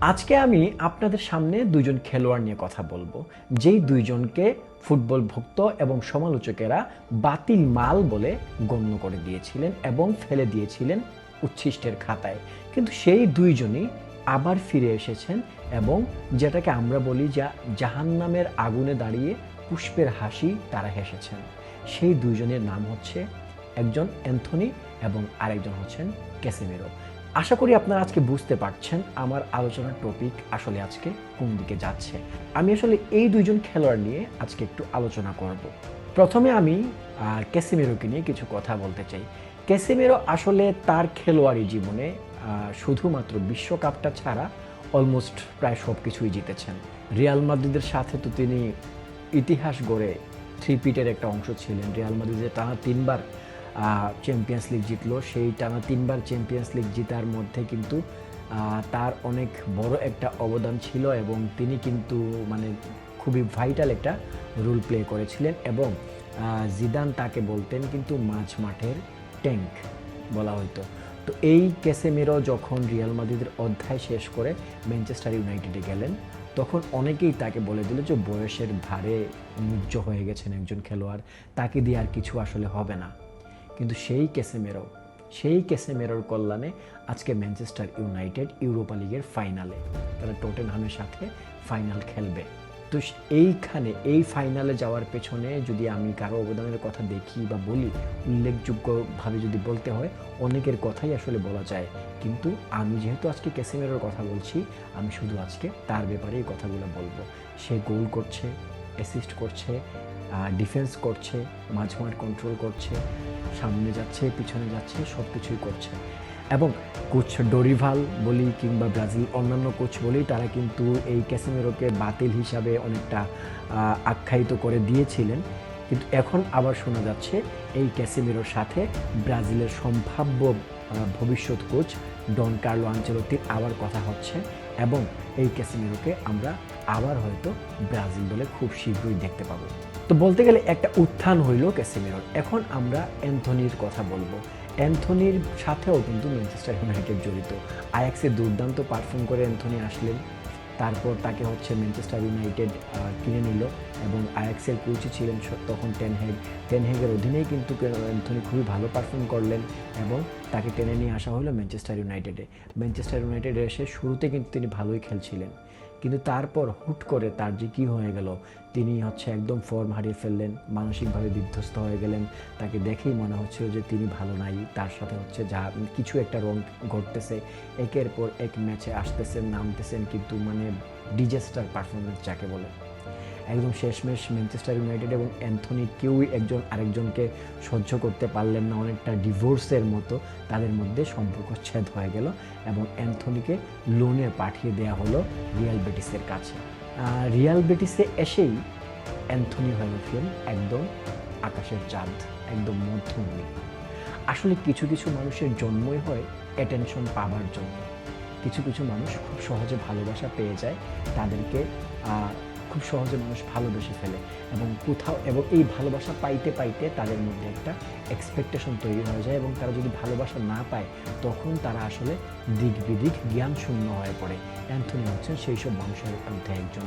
আজকে আমি আপনাদের সামনে দুইজন খেলোয়াড় নিয়ে কথা বলব। যেই দুইজনকে ফুটবল ভক্ত এবং সমালোচকেরা বাতিল মাল বলে গণ্য করে দিয়েছিলেন এবং ফেলে দিয়েছিলেন উচ্ছিষ্টের খাতায়। কিন্তু সেই দুইজনই আবার ফিরে এসেছেন এবং যেটাকে আমরা বলি যা জাহান্নামের আগুনে দাঁড়িয়ে পুষ্পের হাসি তারা হেসেছেন। সেই দুইজনের নাম হচ্ছে একজন অ্যান্থনি এবং আরেকজন হচ্ছেন ক্যাসেমেরো। আশা করি আপনারা আজকে বুঝতে পারছেন আমার আলোচনার টপিক আসলে আজকে কোন দিকে যাচ্ছে। আমি আসলে এই দুইজন খেলোয়াড় নিয়ে আজকে একটু আলোচনা করব। প্রথমে আমি ক্যাসিমেরোকে নিয়ে কিছু কথা বলতে চাই। ক্যাসিমেরো আসলে তার খেলোয়াড়ি জীবনে শুধুমাত্র বিশ্বকাপটা ছাড়া অলমোস্ট প্রায় সব কিছুই জিতেছেন। রিয়াল মাদ্রিদের সাথে তো তিনি ইতিহাস গড়ে থ্রি পিটের একটা অংশ ছিলেন। রিয়াল মাদ্রিদের টানা তিনবার চ্যাম্পিয়ন্স লিগ জিতলো। সেই টানা তিনবার চ্যাম্পিয়ন্স লিগ জিতার মধ্যে কিন্তু তার অনেক বড় একটা অবদান ছিল এবং তিনি কিন্তু মানে খুবই ভাইটাল একটা রোল প্লে করেছিলেন এবং জিদান তাকে বলতেন কিন্তু মাঝ মাঠের ট্যাঙ্ক বলা হতো তো এই ক্যাসেমেরো যখন রিয়াল মাদ্রিদের অধ্যায় শেষ করে ম্যানচেস্টার ইউনাইটেডে গেলেন, তখন অনেকেই তাকে বলে দিল যে বয়সের ভারে মুগ্ধ হয়ে গেছেন একজন খেলোয়াড়, তাকে দিয়ে আর কিছু আসলে হবে না। কিন্তু সেই ক্যাসেমেরো সেই ক্যাসেমেরোর কল্যাণে আজকে ম্যানচেস্টার ইউনাইটেড ইউরোপা লিগের ফাইনালে, তারা টোটেনহামের সাথে ফাইনাল খেলবে। তো এইখানে, এই ফাইনালে যাওয়ার পেছনে যদি আমি কারও অবদানের কথা দেখি বা বলি, উল্লেখযোগ্যভাবে যদি বলতে হয়, অনেকের কথাই আসলে বলা যায়। কিন্তু আমি যেহেতু আজকে ক্যাসেমেরোর কথা বলছি, আমি শুধু আজকে তার ব্যাপারে এই কথাগুলো বলব। সে গোল করছে অ্যাসিস্ট করছে ডিফেন্স করছে মাঝমাঠ কন্ট্রোল করছে, সামনে যাচ্ছে, পিছনে যাচ্ছে সব কিছুই করছে। এবং কোচ ডোরিভাল বলি কিংবা ব্রাজিল অন্যান্য কোচ বলি তারা কিন্তু এই ক্যাসেমেরোকে বাতিল হিসাবে অনেকটা আখ্যায়িত করে দিয়েছিলেন। কিন্তু এখন আবার শোনা যাচ্ছে এই ক্যাসেমেরোর সাথে ব্রাজিলের সম্ভাব্য ভবিষ্যৎ কোচ ডন কার্লো আঞ্চলতির আবার কথা হচ্ছে এবং এই ক্যাসেমেরোকে আমরা আবার হয়তো ব্রাজিল দলে খুব শীঘ্রই দেখতে পাবো। তো বলতে গেলে একটা উত্থান হইল ক্যাসেমেরোর। এখন আমরা অ্যান্থনির কথা বলব। অ্যান্থনির সাথেও কিন্তু ম্যানচেস্টার ইউনাইটেড জড়িত। আয়াক্সে দুর্দান্ত পারফর্ম করে অ্যান্থনি আসলেন। তারপর তাকে হচ্ছে ম্যানচেস্টার ইউনাইটেড কিনে নিল এবং আয়াক্সের কোচই ছিলেন তখন টেনহেগ টেনহেগের অধীনেই কিন্তু অ্যান্থনি খুবই ভালো পারফর্ম করলেন এবং তাকে টেনে নিয়ে আসা হলো ম্যানচেস্টার ইউনাইটেডে। ম্যানচেস্টার ইউনাইটেডে এসে শুরুতে কিন্তু তিনি ভালোই খেলছিলেন। কিন্তু তারপর হুট করে তার যে কী হয়ে গেল, তিনি হচ্ছে একদম ফর্ম হারিয়ে ফেললেন, মানসিকভাবে বিধ্বস্ত হয়ে গেলেন। তাকে দেখেই মনে হচ্ছিল যে তিনি ভালো নাই, তার সাথে হচ্ছে যা কিছু একটা রং ঘটতেছে, একের পর এক ম্যাচে আসতেছেন, নামতেছেন, কিন্তু মানে ডিজাস্টার পারফরমেন্স যাকে বলে। একদম শেষমেশ ম্যানচেস্টার ইউনাইটেড এবং অ্যান্থনি কেউই একজন আরেকজনকে সহ্য করতে পারলেন না, অনেকটা ডিভোর্সের মতো তাদের মধ্যে সম্পর্ক ছেদ হয়ে গেল এবং অ্যান্থনিকে লোনে পাঠিয়ে দেওয়া হলো রিয়াল বেটিসের কাছে। রিয়াল বেটিসে এসেই অ্যান্থনি হয়ে উঠলেন একদম আকাশের চাঁদ, একদম মধ্যমণি। আসলে কিছু কিছু মানুষের জন্মই হয় অ্যাটেনশন পাবার জন্য। কিছু কিছু মানুষ খুব সহজে ভালোবাসা পেয়ে যায় তাদেরকে খুব সহজে মানুষ ভালোবেসে ফেলে এবং কোথাও এবং এই ভালোবাসা পাইতে পাইতে তাদের মধ্যে একটা এক্সপেকটেশন তৈরি হয়ে যায় এবং তারা যদি ভালোবাসা না পায়, তখন তারা আসলে দিক বিদিক জ্ঞান শূন্য হয়ে পড়ে। অ্যান্থনি হচ্ছেন সেই সব মানুষের মধ্যে একজন।